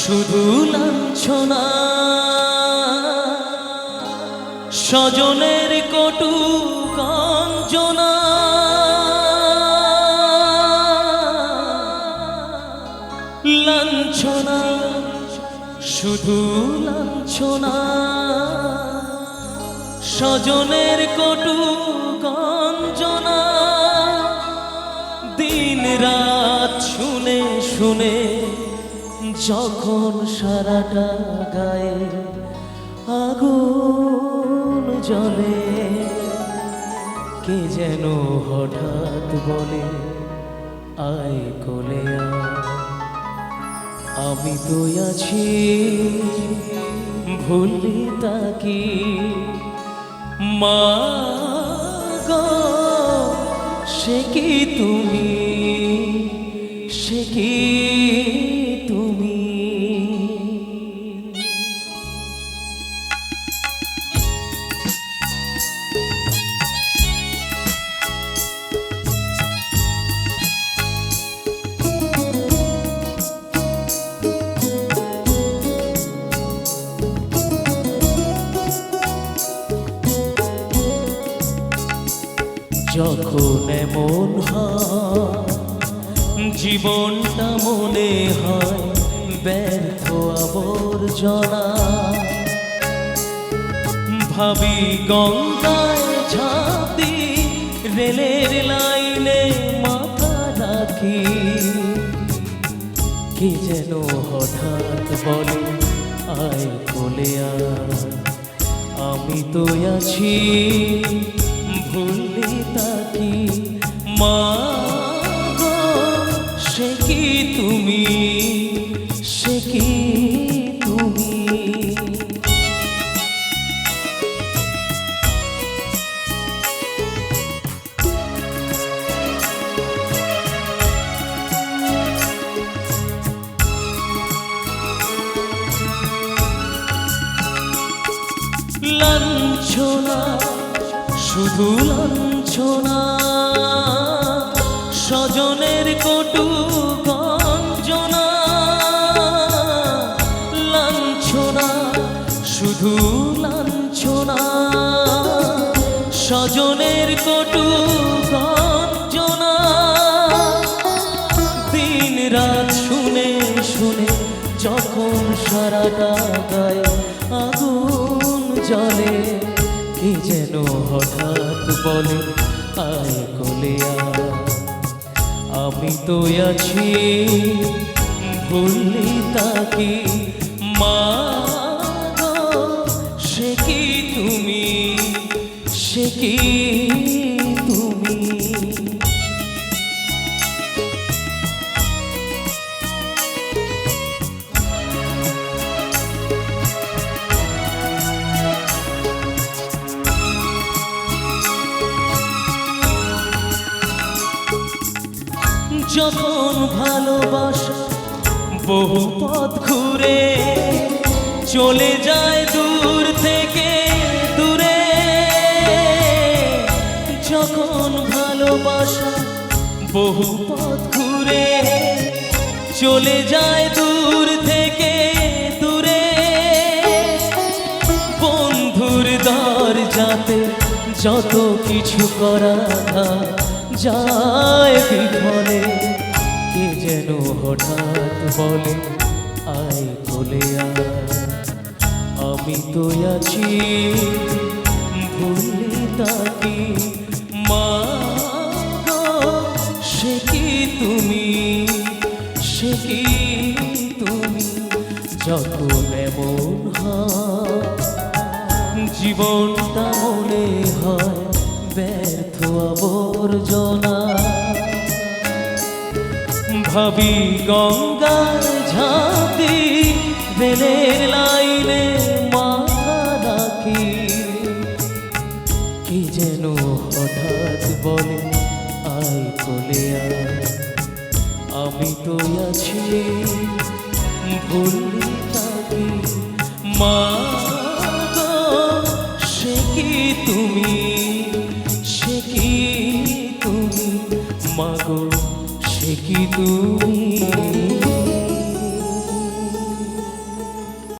শুধু লাঞ্ছনা। স্বজনের কটু কাঞ্জনা লাঞ্ছনা, শুধু লাঞ্ছনা। স্বজনের কটু গঞ্জনা দিন রাত শুনে শুনে যখন সারাটা গায়ে আগুন জলে কে যেন হঠাৎ বলে, আয় কোলে আমি তো আছি ভুলি তাকি মা সে কি তুমি? সে কি যখন এমন জীবনটা মনে হয় ব্যর্থ আবর্জনা। ভাবি গঙ্গায় ঝাঁপি, রেলের লাইনে মাথা রাখি। কে যেন হঠাৎ বলে, আয় আয়, আমি তো আছি। ভুলি তাকি মা সে কি তুমি? সে কি তুমি? লাঞ্ছনা শুধু লাঞ্ছনা, স্বজনের কটু গঞ্জনা। লাঞ্ছনা, শুধু লাঞ্ছনা, স্বজনের কটু গঞ্জনা। দিন রাত শুনে শুনে যখন সারাটা গায়ে আগুন জ্বলে কি যেন হঠাৎ বলে, আয় কলিয়া, আমি তো আছি। ভুললি তাকি মা সে কি তুমি? সে কি যখন ভালোবাসা বহু পথ ঘুরে চলে যায় দূর থেকে দূরে। যখন ভালোবাসা বহু পথ ঘুরে চলে যায় দূর থেকে দূরে। বন্ধুর দরজাতে যত কিছু করা যায় বিফলে কে যেন হঠাৎ বলে, আয় বলে আমি তো আছি। ভুলি তাকি, মা সে কি তুমি? সে কি তুমি? যখন এমন হয়, জীবনটা মনে হয় ব্যর্থ আবর্জনা ভাবি গঙ্গার ঝাঁপি, বেলের লাইনে মাথা রাখি। কি যেন হঠাৎ বলে কোলে আয়। আমি তো আছি ভুলি তাকি মা সে কি তুমি? কি তুমি